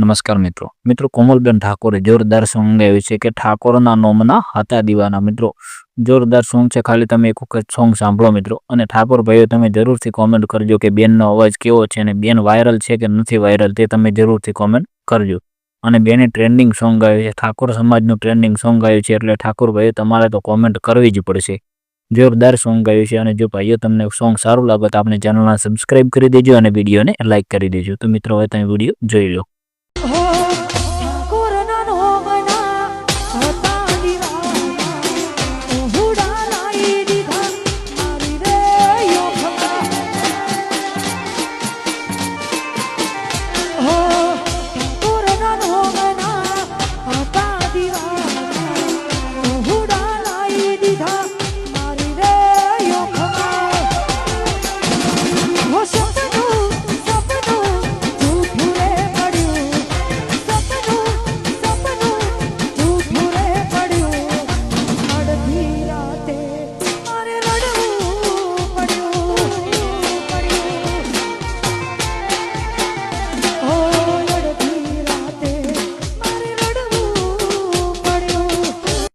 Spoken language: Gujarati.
નમસ્કાર મિત્રો. મિત્રો, કોમલબેન ઠાકોરે જોરદાર સોંગ ગાયું છે કે ઠાકોરના નોમના હતા દીવાના. મિત્રો, જોરદાર સોંગ છે. ખાલી તમે એક વખત સોંગ સાંભળો મિત્રો. અને ઠાકોર ભાઈઓ, તમે જરૂરથી કોમેન્ટ કરજો કે બેનનો અવાજ કેવો છે અને બેન વાયરલ છે કે નથી વાયરલ તે તમે જરૂરથી કોમેન્ટ કરજો. અને બેને ટ્રેન્ડિંગ સોંગ ગાયું છે. ઠાકોર સમાજનું ટ્રેન્ડિંગ સોંગ ગાયું છે એટલે ઠાકોર ભાઈઓ, તમારે તો કોમેન્ટ કરવી જ પડશે. જોરદાર સોંગ ગાયું છે અને જો ભાઈઓ, તમને સોંગ સારું લાગે તો આપણે ચેનલને સબસ્ક્રાઇબ કરી દેજો અને વિડીયોને લાઇક કરી દેજો. તો મિત્રો, હવે તમે વીડિયો જોઈ લો.